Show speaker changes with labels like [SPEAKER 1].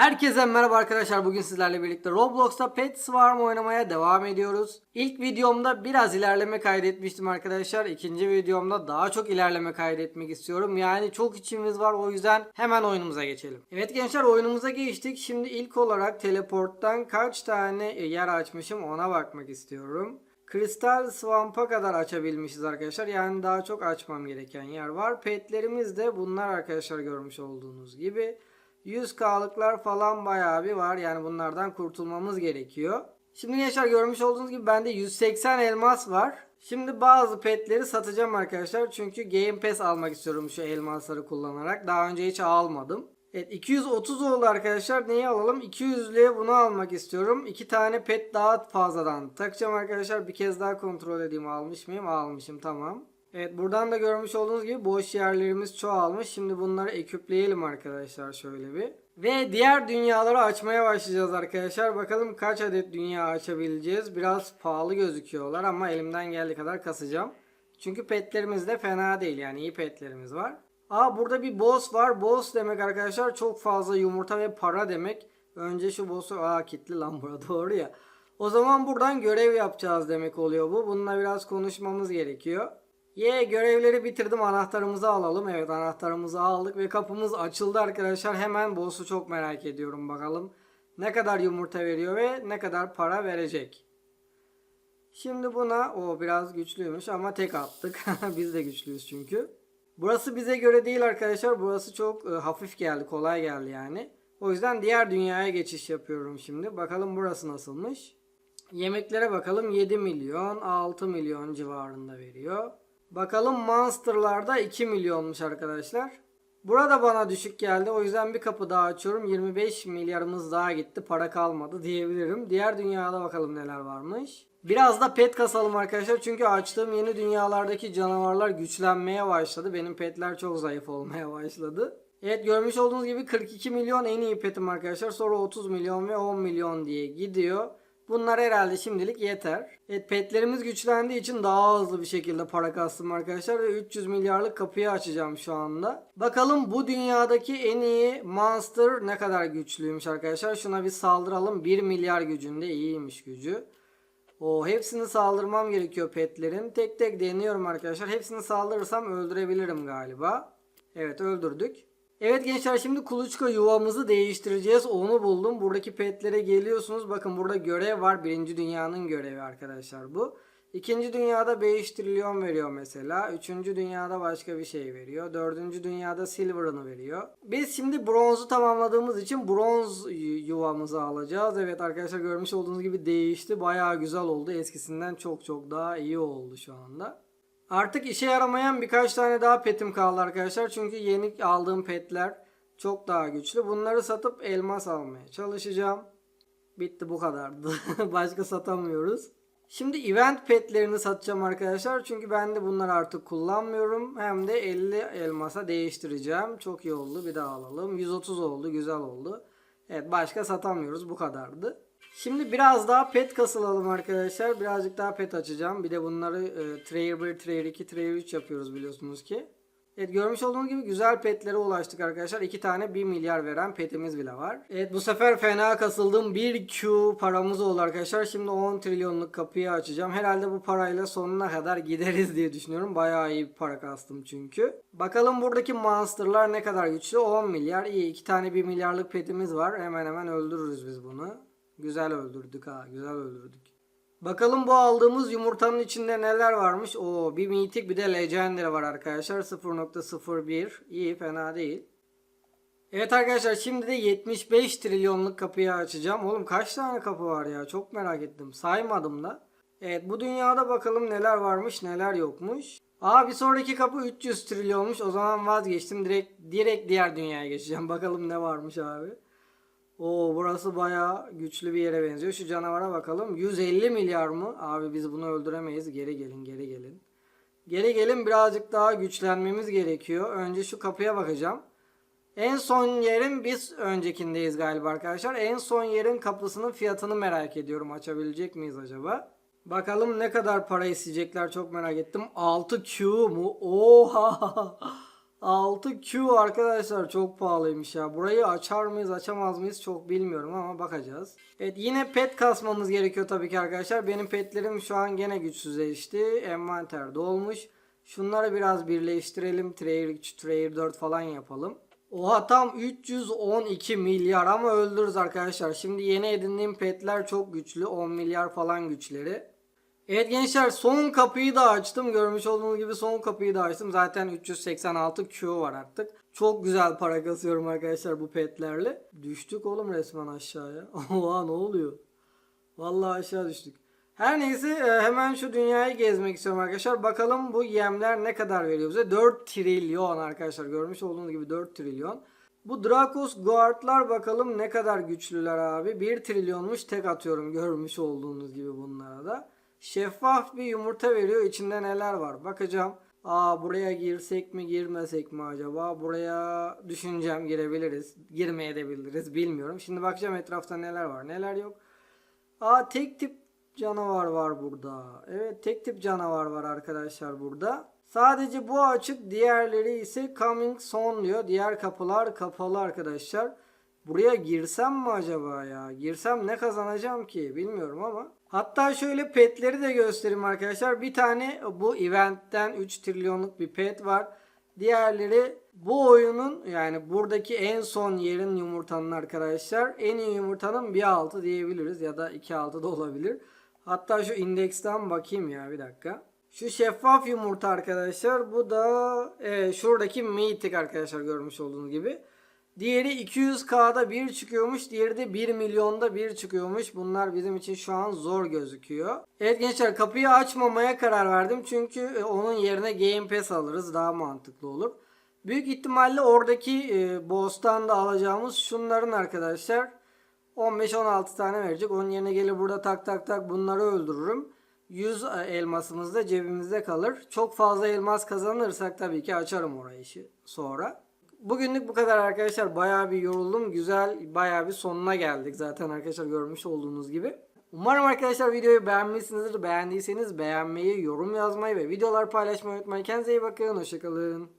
[SPEAKER 1] Herkese merhaba arkadaşlar. Bugün sizlerle birlikte Roblox'ta Pet Swarm oynamaya devam ediyoruz. İlk videomda biraz ilerleme kaydetmiştim arkadaşlar. İkinci videomda daha çok ilerleme kaydetmek istiyorum. Yani çok içimiz var o yüzden hemen oyunumuza geçelim. Evet gençler oyunumuza geçtik. Şimdi ilk olarak teleporttan kaç tane yer açmışım ona bakmak istiyorum. Kristal Swamp'a kadar açabilmişiz arkadaşlar. Yani daha çok açmam gereken yer var. Petlerimiz de bunlar arkadaşlar görmüş olduğunuz gibi. 100K'lıklar falan bayağı bir var. Yani bunlardan kurtulmamız gerekiyor. Şimdi gençler görmüş olduğunuz gibi bende 180 elmas var. Şimdi bazı petleri satacağım arkadaşlar. Çünkü Game Pass almak istiyorum şu elmasları kullanarak. Daha önce hiç almadım. Evet 230 oldu arkadaşlar. Neyi alalım? 200'lüğe bunu almak istiyorum. İki tane pet daha fazladan takacağım arkadaşlar. Bir kez daha kontrol edeyim almış mıyım? Almışım tamam. Evet buradan da görmüş olduğunuz gibi boş yerlerimiz çoğalmış. Şimdi bunları ekipleyelim arkadaşlar şöyle bir. Ve diğer dünyaları açmaya başlayacağız arkadaşlar. Bakalım kaç adet dünya açabileceğiz. Biraz pahalı gözüküyorlar ama elimden geldiği kadar kasacağım. Çünkü petlerimiz de fena değil yani iyi petlerimiz var. Aa burada bir boss var. Boss demek arkadaşlar çok fazla yumurta ve para demek. Önce şu boss'u aa kitli lan burada doğru ya. O zaman buradan görev yapacağız demek oluyor bu. Bununla biraz konuşmamız gerekiyor. Ye görevleri bitirdim anahtarımızı alalım. Evet anahtarımızı aldık ve kapımız açıldı arkadaşlar. Hemen boss'u çok merak ediyorum bakalım. Ne kadar yumurta veriyor ve ne kadar para verecek. Şimdi buna o biraz güçlüymüş ama tek attık. Biz de güçlüyüz çünkü. Burası bize göre değil arkadaşlar. Burası çok e, hafif geldi, kolay geldi yani. O yüzden diğer dünyaya geçiş yapıyorum şimdi. Bakalım burası nasılmış. Yemeklere bakalım 7 milyon, 6 milyon civarında veriyor. Bakalım Monster'larda 2 milyonmuş arkadaşlar. Burada bana düşük geldi. O yüzden bir kapı daha açıyorum. 25 milyarımız daha gitti. Para kalmadı diyebilirim. Diğer dünyada bakalım neler varmış. Biraz da pet kasalım arkadaşlar. Çünkü açtığım yeni dünyalardaki canavarlar güçlenmeye başladı. Benim petler çok zayıf olmaya başladı. Evet görmüş olduğunuz gibi 42 milyon en iyi petim arkadaşlar. Sonra 30 milyon ve 10 milyon diye gidiyor. Bunlar herhalde şimdilik yeter. Evet petlerimiz güçlendiği için daha hızlı bir şekilde para kastım arkadaşlar. Ve 300 milyarlık kapıyı açacağım şu anda. Bakalım bu dünyadaki en iyi monster ne kadar güçlüymüş arkadaşlar. Şuna bir saldıralım. 1 milyar gücünde iyiymiş gücü. O hepsini saldırmam gerekiyor petlerin. Tek tek deniyorum arkadaşlar. Hepsini saldırırsam öldürebilirim galiba. Evet öldürdük. Evet gençler şimdi kuluçka yuvamızı değiştireceğiz. Onu buldum. Buradaki petlere geliyorsunuz. Bakın burada görev var. Birinci dünyanın görevi arkadaşlar bu. İkinci dünyada 5 trilyon veriyor mesela. Üçüncü dünyada başka bir şey veriyor. Dördüncü dünyada silver'ını veriyor. Biz şimdi bronzu tamamladığımız için bronz yuvamızı alacağız. Evet arkadaşlar görmüş olduğunuz gibi değişti. Bayağı güzel oldu. Eskisinden çok çok daha iyi oldu şu anda. Artık işe yaramayan birkaç tane daha petim kaldı arkadaşlar. Çünkü yeni aldığım petler çok daha güçlü. Bunları satıp elmas almaya çalışacağım. Bitti bu kadardı. Başka satamıyoruz. Şimdi event petlerini satacağım arkadaşlar. Çünkü ben de bunları artık kullanmıyorum. Hem de 50 elmasa değiştireceğim. Çok iyi oldu. Bir daha alalım. 130 oldu. Güzel oldu. Evet başka satamıyoruz. Bu kadardı. Şimdi biraz daha pet kasılalım arkadaşlar. Birazcık daha pet açacağım. Bir de bunları e, Trayer 1, Trayer 2, Trayer 3 yapıyoruz biliyorsunuz ki. Evet görmüş olduğunuz gibi güzel petlere ulaştık arkadaşlar. 2 tane 1 milyar veren petimiz bile var. Evet bu sefer fena kasıldım. 1 Q paramız oldu arkadaşlar. Şimdi 10 trilyonluk kapıyı açacağım. Herhalde bu parayla sonuna kadar gideriz diye düşünüyorum. Bayağı iyi bir para kastım çünkü. Bakalım buradaki monsterlar ne kadar güçlü. 10 milyar. İyi 2 tane 1 milyarlık petimiz var. Hemen hemen öldürürüz biz bunu. Güzel öldürdük ha. Güzel öldürdük. Bakalım bu aldığımız yumurtanın içinde neler varmış. Oo bir mitik bir de legendary var arkadaşlar. 0.01. İyi fena değil. Evet arkadaşlar şimdi de 75 trilyonluk kapıyı açacağım. Oğlum kaç tane kapı var ya? Çok merak ettim. Saymadım da. Evet bu dünyada bakalım neler varmış neler yokmuş. Aa bir sonraki kapı 300 trilyonmuş. O zaman vazgeçtim. Direkt direkt diğer dünyaya geçeceğim. Bakalım ne varmış abi. Oo burası bayağı güçlü bir yere benziyor. Şu canavara bakalım. 150 milyar mı? Abi biz bunu öldüremeyiz. Geri gelin, geri gelin. Geri gelin birazcık daha güçlenmemiz gerekiyor. Önce şu kapıya bakacağım. En son yerin biz öncekindeyiz galiba arkadaşlar. En son yerin kapısının fiyatını merak ediyorum. Açabilecek miyiz acaba? Bakalım ne kadar para isteyecekler çok merak ettim. 6Q mu? Oha! 6Q arkadaşlar çok pahalıymış ya. Burayı açar mıyız açamaz mıyız çok bilmiyorum ama bakacağız. Evet yine pet kasmamız gerekiyor tabii ki arkadaşlar. Benim petlerim şu an gene güçsüzleşti. Envanter dolmuş. Şunları biraz birleştirelim. Trayer 3, Trayer 4 falan yapalım. Oha tam 312 milyar ama öldürürüz arkadaşlar. Şimdi yeni edindiğim petler çok güçlü. 10 milyar falan güçleri. Evet gençler son kapıyı da açtım. Görmüş olduğunuz gibi son kapıyı da açtım. Zaten 386 Q var artık. Çok güzel para kasıyorum arkadaşlar bu petlerle. Düştük oğlum resmen aşağıya. Oha ne oluyor? Vallahi aşağı düştük. Her neyse e, hemen şu dünyayı gezmek istiyorum arkadaşlar. Bakalım bu yemler ne kadar veriyor bize? 4 trilyon arkadaşlar. Görmüş olduğunuz gibi 4 trilyon. Bu Dracos Guard'lar bakalım ne kadar güçlüler abi. 1 trilyonmuş tek atıyorum görmüş olduğunuz gibi bunlara da. Şeffaf bir yumurta veriyor. İçinde neler var? Bakacağım. Aa buraya girsek mi girmesek mi acaba? Buraya düşüneceğim girebiliriz. Girmeye de biliriz bilmiyorum. Şimdi bakacağım etrafta neler var neler yok. Aa tek tip canavar var burada. Evet tek tip canavar var arkadaşlar burada. Sadece bu açık diğerleri ise coming soon diyor. Diğer kapılar kapalı arkadaşlar. Buraya girsem mi acaba ya? Girsem ne kazanacağım ki bilmiyorum ama. Hatta şöyle petleri de göstereyim arkadaşlar. Bir tane bu eventten 3 trilyonluk bir pet var. Diğerleri bu oyunun yani buradaki en son yerin yumurtanın arkadaşlar. En iyi yumurtanın bir altı diyebiliriz ya da iki altı da olabilir. Hatta şu indeksten bakayım ya bir dakika. Şu şeffaf yumurta arkadaşlar. Bu da e, şuradaki Mythic arkadaşlar görmüş olduğunuz gibi. Diğeri 200K'da bir çıkıyormuş. Diğeri de 1 milyonda bir çıkıyormuş. Bunlar bizim için şu an zor gözüküyor. Evet gençler kapıyı açmamaya karar verdim. Çünkü e, onun yerine Game Pass alırız. Daha mantıklı olur. Büyük ihtimalle oradaki e, boss'tan da alacağımız şunların arkadaşlar. 15-16 tane verecek. Onun yerine gelir burada tak tak tak bunları öldürürüm. 100 elmasımız da cebimizde kalır. Çok fazla elmas kazanırsak tabii ki açarım orayı sonra. Bugünlük bu kadar arkadaşlar. Bayağı bir yoruldum. Güzel bayağı bir sonuna geldik zaten arkadaşlar görmüş olduğunuz gibi. Umarım arkadaşlar videoyu beğenmişsinizdir. Beğendiyseniz beğenmeyi, yorum yazmayı ve videolar paylaşmayı unutmayın. Kendinize iyi bakın. Hoşçakalın.